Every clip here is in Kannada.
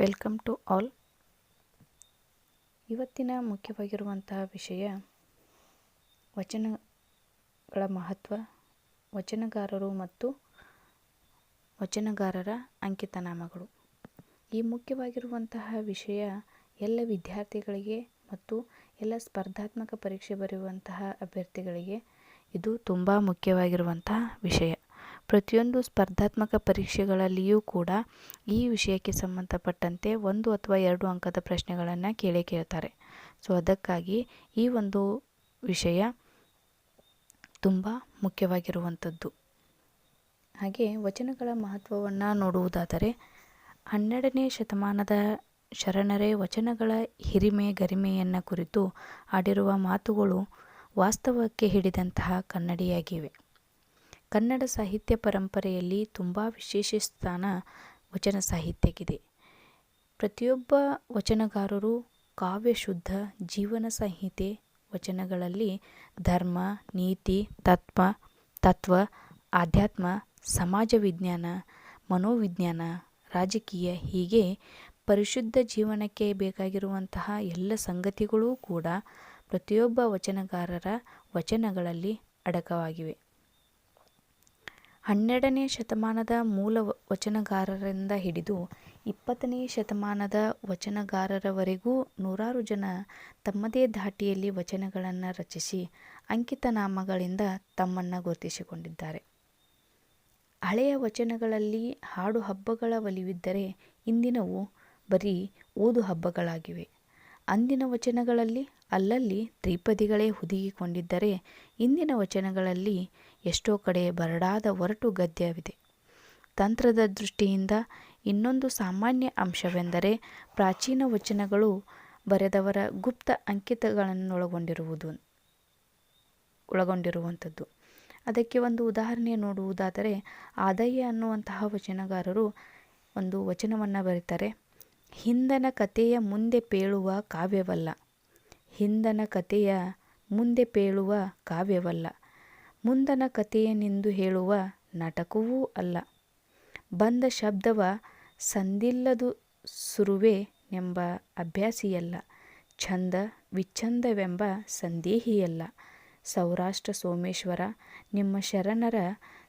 Welcome to all. ಇವತ್ತಿನ ಮುಖ್ಯವಾಗಿರುವಂತಹ ವಿಷಯ ವಚನಗಳ ಮಹತ್ವ, ವಚನಗಾರರು ಮತ್ತು ವಚನಗಾರರ ಅಂಕಿತನಾಮಗಳು. ಈ ಮುಖ್ಯವಾಗಿರುವಂತಹ ವಿಷಯ ಎಲ್ಲ ವಿದ್ಯಾರ್ಥಿಗಳಿಗೆ ಮತ್ತು ಎಲ್ಲ ಸ್ಪರ್ಧಾತ್ಮಕ ಪರೀಕ್ಷೆ ಬರೆಯುವಂತಹ ಅಭ್ಯರ್ಥಿಗಳಿಗೆ ಇದು ತುಂಬ ಮುಖ್ಯವಾಗಿರುವಂತಹ ವಿಷಯ. ಪ್ರತಿಯೊಂದು ಸ್ಪರ್ಧಾತ್ಮಕ ಪರೀಕ್ಷೆಗಳಲ್ಲಿಯೂ ಕೂಡ ಈ ವಿಷಯಕ್ಕೆ ಸಂಬಂಧಪಟ್ಟಂತೆ ಒಂದು ಅಥವಾ ಎರಡು ಅಂಕದ ಪ್ರಶ್ನೆಗಳನ್ನು ಕೇಳಿ ಕೇಳ್ತಾರೆ. ಸೊ ಅದಕ್ಕಾಗಿ ಈ ಒಂದು ವಿಷಯ ತುಂಬ ಮುಖ್ಯವಾಗಿರುವಂಥದ್ದು. ಹಾಗೆ ವಚನಗಳ ಮಹತ್ವವನ್ನು ನೋಡುವುದಾದರೆ, ಹನ್ನೆರಡನೇ ಶತಮಾನದ ಶರಣರೇ ವಚನಗಳ ಹಿರಿಮೆ ಗರಿಮೆಯನ್ನು ಕುರಿತು ಆಡಿರುವ ಮಾತುಗಳು ವಾಸ್ತವಕ್ಕೆ ಹಿಡಿದಂತಹ ಕನ್ನಡಿಯಾಗಿವೆ. ಕನ್ನಡ ಸಾಹಿತ್ಯ ಪರಂಪರೆಯಲ್ಲಿ ತುಂಬ ವಿಶೇಷ ಸ್ಥಾನ ವಚನ ಸಾಹಿತ್ಯಕ್ಕಿದೆ. ಪ್ರತಿಯೊಬ್ಬ ವಚನಗಾರರು ಕಾವ್ಯಶುದ್ಧ ಜೀವನ ಸಂಹಿತೆ ವಚನಗಳಲ್ಲಿ ಧರ್ಮ, ನೀತಿ, ತತ್ವ ತತ್ವ, ಆಧ್ಯಾತ್ಮ, ಸಮಾಜ ವಿಜ್ಞಾನ, ಮನೋವಿಜ್ಞಾನ, ರಾಜಕೀಯ ಹೀಗೆ ಪರಿಶುದ್ಧ ಜೀವನಕ್ಕೆ ಬೇಕಾಗಿರುವಂತಹ ಎಲ್ಲ ಸಂಗತಿಗಳೂ ಕೂಡ ಪ್ರತಿಯೊಬ್ಬ ವಚನಗಾರರ ವಚನಗಳಲ್ಲಿ ಅಡಕವಾಗಿವೆ. ಹನ್ನೆರಡನೇ ಶತಮಾನದ ಮೂಲ ವಚನಗಾರರಿಂದ ಹಿಡಿದು ಇಪ್ಪತ್ತನೇ ಶತಮಾನದ ವಚನಗಾರರವರೆಗೂ ನೂರಾರು ಜನ ತಮ್ಮದೇ ಧಾಟಿಯಲ್ಲಿ ವಚನಗಳನ್ನು ರಚಿಸಿ ಅಂಕಿತನಾಮಗಳಿಂದ ತಮ್ಮನ್ನು ಗುರುತಿಸಿಕೊಂಡಿದ್ದಾರೆ. ಹಳೆಯ ವಚನಗಳಲ್ಲಿ ಹಾಡು ಹಬ್ಬಗಳ ಒಲಿವಿದ್ದರೆ ಇಂದಿನವು ಬರೀ ಓದು ಹಬ್ಬಗಳಾಗಿವೆ. ಅಂದಿನ ವಚನಗಳಲ್ಲಿ ಅಲ್ಲಲ್ಲಿ ತ್ರಿಪದಿಗಳೇ ಹುದುಗಿಕೊಂಡಿದ್ದರೆ ಇಂದಿನ ವಚನಗಳಲ್ಲಿ ಎಷ್ಟೋ ಕಡೆ ಬರಡಾದ ಒರಟು ಗದ್ಯವಿದೆ. ತಂತ್ರದ ದೃಷ್ಟಿಯಿಂದ ಇನ್ನೊಂದು ಸಾಮಾನ್ಯ ಅಂಶವೆಂದರೆ ಪ್ರಾಚೀನ ವಚನಗಳು ಬರೆದವರ ಗುಪ್ತ ಅಂಕಿತಗಳನ್ನೊಳಗೊಂಡಿರುವುದು, ಒಳಗೊಂಡಿರುವಂಥದ್ದು. ಅದಕ್ಕೆ ಒಂದು ಉದಾಹರಣೆ ನೋಡುವುದಾದರೆ ಆದಯ್ಯ ಅನ್ನುವಂತಹ ವಚನಗಾರರು ಒಂದು ವಚನವನ್ನು ಬರೀತಾರೆ, ಹಿಂದನ ಕಥೆಯ ಮುಂದೆ ಪೇಳುವ ಕಾವ್ಯವಲ್ಲ ಹಿಂದನ ಕಥೆಯ ಮುಂದೆ ಪೇಳುವ ಕಾವ್ಯವಲ್ಲ. ಮುಂದನ ಕಥೆಯನೆಂದು ಹೇಳುವ ನಾಟಕವೂ ಅಲ್ಲ. ಬಂದ ಶಬ್ದವ ಸಂದಿಲ್ಲದು ಸುರುವೆ ಎಂಬ ಅಭ್ಯಾಸಿಯಲ್ಲ. ಛಂದ ವಿಚ್ಛಂದವೆಂಬ ಸಂದೇಹಿಯಲ್ಲ. ಸೌರಾಷ್ಟ್ರ ಸೋಮೇಶ್ವರ, ನಿಮ್ಮ ಶರಣರ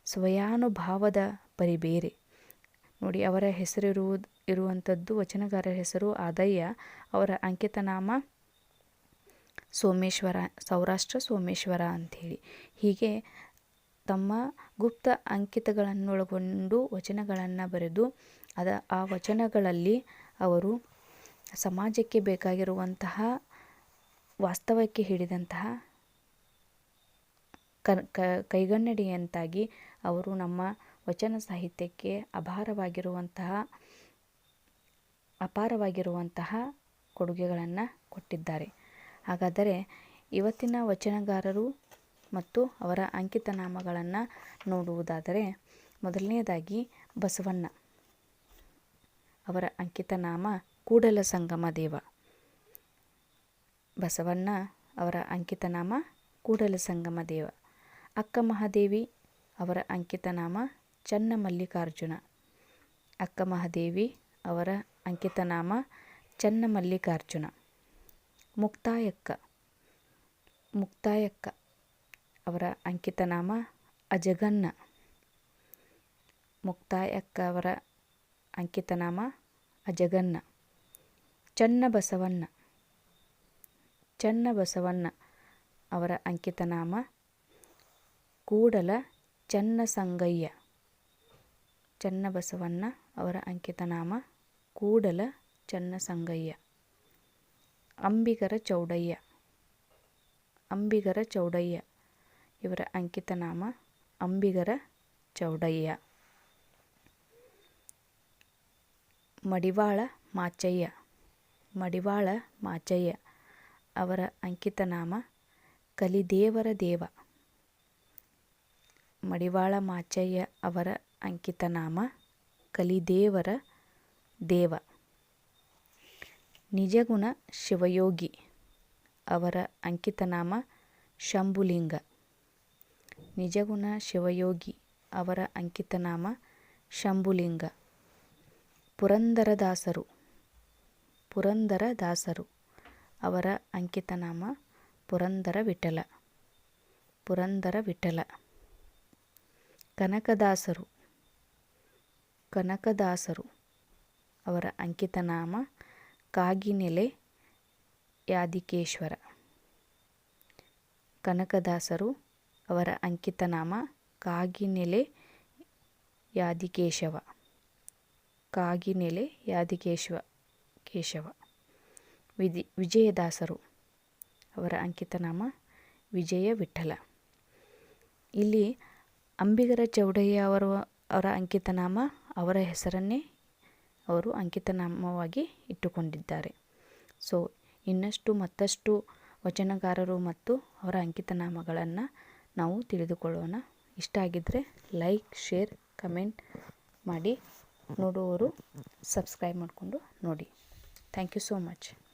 ಸ್ವಯಾನುಭಾವದ ಪರಿಬೇರೆ. ನೋಡಿ, ಅವರ ಹೆಸರಿರುವುದು, ಇರುವಂಥದ್ದು ವಚನಗಾರರ ಹೆಸರು ಆದಯ್ಯ. ಅವರ ಅಂಕಿತನಾಮ ಸೋಮೇಶ್ವರ, ಸೌರಾಷ್ಟ್ರ ಸೋಮೇಶ್ವರ ಅಂಥೇಳಿ. ಹೀಗೆ ತಮ್ಮ ಗುಪ್ತ ಅಂಕಿತಗಳನ್ನೊಳಗೊಂಡು ವಚನಗಳನ್ನು ಬರೆದು ಅದ, ಆ ವಚನಗಳಲ್ಲಿ ಅವರು ಸಮಾಜಕ್ಕೆ ಬೇಕಾಗಿರುವಂತಹ ವಾಸ್ತವಕ್ಕೆ ಹಿಡಿದಂತಹ ಕೈಗನ್ನಡಿಯಂತಾಗಿ ಅವರು ನಮ್ಮ ವಚನ ಸಾಹಿತ್ಯಕ್ಕೆ ಅಭಾರವಾಗಿರುವಂತಹ ಅಪಾರವಾಗಿರುವಂತಹ ಕೊಡುಗೆಗಳನ್ನು ಕೊಟ್ಟಿದ್ದಾರೆ. ಹಾಗಾದರೆ ಇವತ್ತಿನ ವಚನಗಾರರು ಮತ್ತು ಅವರ ಅಂಕಿತನಾಮಗಳನ್ನು ನೋಡುವುದಾದರೆ ಮೊದಲನೆಯದಾಗಿ ಬಸವಣ್ಣ. ಅವರ ಅಂಕಿತನಾಮ ಕೂಡಲ ಸಂಗಮ ದೇವ. ಬಸವಣ್ಣ ಅವರ ಅಂಕಿತನಾಮ ಕೂಡಲ ಸಂಗಮ ದೇವ. ಅಕ್ಕ ಮಹಾದೇವಿ ಅವರ ಅಂಕಿತನಾಮ ಚನ್ನ ಮಲ್ಲಿಕಾರ್ಜುನ. ಅಕ್ಕ ಮಹಾದೇವಿ ಅವರ ಅಂಕಿತನಾಮ ಚನ್ನ ಮಲ್ಲಿಕಾರ್ಜುನ. ಮುಕ್ತಾಯಕ್ಕ. ಮುಕ್ತಾಯಕ್ಕ. ಅವರ ಅಂಕಿತನಾಮ ಅಜಗನ್ನ. ಮುಕ್ತಾಯಕ್ಕ ಅವರ ಅಂಕಿತನಾಮ ಅಜಗನ್ನ. ಚನ್ನಬಸವಣ್ಣ. ಚನ್ನಬಸವಣ್ಣ ಚನ್ನ ಬಸವಣ್ಣ ಅವರ ಅಂಕಿತನಾಮ ಕೂಡಲ ಚನ್ನ ಸಂಗಯ್ಯ ಚನ್ನ ಬಸವಣ್ಣ ಅವರ ಅಂಕಿತನಾಮ ಕೂಡಲ ಚನ್ನ ಸಂಗಯ್ಯ ಅಂಬಿಗರ ಚೌಡಯ್ಯ. ಅಂಬಿಗರ ಚೌಡಯ್ಯ. ಇವರ ಅಂಕಿತ ನಾಮ ಅಂಬಿಗರ ಚೌಡಯ್ಯ. ಮಡಿವಾಳ ಮಾಚಯ್ಯ. ಮಡಿವಾಳ ಮಾಚಯ್ಯ. ಅವರ ಅಂಕಿತನಾಮ ಕಲಿದೇವರ ದೇವ. ಮಡಿವಾಳ ಮಾಚಯ್ಯ ಅವರ ಅಂಕಿತನಾಮ ಕಲಿದೇವರ ದೇವ. ನಿಜಗುಣ ಶಿವಯೋಗಿ. ಅವರ ಅಂಕಿತನಾಮ ಶಂಭುಲಿಂಗ. ನಿಜಗುಣ ಶಿವಯೋಗಿ ಅವರ ಅಂಕಿತನಾಮ ಶಂಭುಲಿಂಗ. ಪುರಂದರದಾಸರು. ಪುರಂದರ ದಾಸರು ಅವರ ಅಂಕಿತನಾಮ ಪುರಂದರ ವಿಠಲ ಪುರಂದರ ವಿಠಲ ಕನಕದಾಸರು. ಕನಕದಾಸರು. ಅವರ ಅಂಕಿತನಾಮ ಕಾಗಿನೆಲೆ ಯಾದಿಕೇಶ್ವರ. ಕನಕದಾಸರು ಅವರ ಅಂಕಿತನಾಮ ಕಾಗಿನೆಲೆ ಯಾದಿಕೇಶವ. ಕಾಗಿನೆಲೆ ಯಾದಿಕೇಶವ, ಕೇಶವ. ವಿಧಿ, ವಿಜಯದಾಸರು ಅವರ ಅಂಕಿತನಾಮ ವಿಜಯ ವಿಠಲ. ಇಲ್ಲಿ ಅಂಬಿಗರ ಚೌಡಯ್ಯ ಅವರ ಅವರ ಅಂಕಿತನಾಮ ಅವರ ಹೆಸರನ್ನೇ ಅವರು ಅಂಕಿತನಾಮವಾಗಿ ಇಟ್ಟುಕೊಂಡಿದ್ದಾರೆ. ಸೊ, ಇನ್ನಷ್ಟು ಮತ್ತಷ್ಟು ವಚನಕಾರರು ಮತ್ತು ಅವರ ಅಂಕಿತನಾಮಗಳನ್ನು ನಾವು ತಿಳಿದುಕೊಳ್ಳೋಣ. ಇಷ್ಟ ಆಗಿದ್ದರೆ ಲೈಕ್, ಶೇರ್, ಕಮೆಂಟ್ ಮಾಡಿ. ನೋಡುವವರು ಸಬ್ಸ್ಕ್ರೈಬ್ ಮಾಡಿಕೊಂಡು ನೋಡಿ. Thank you so much.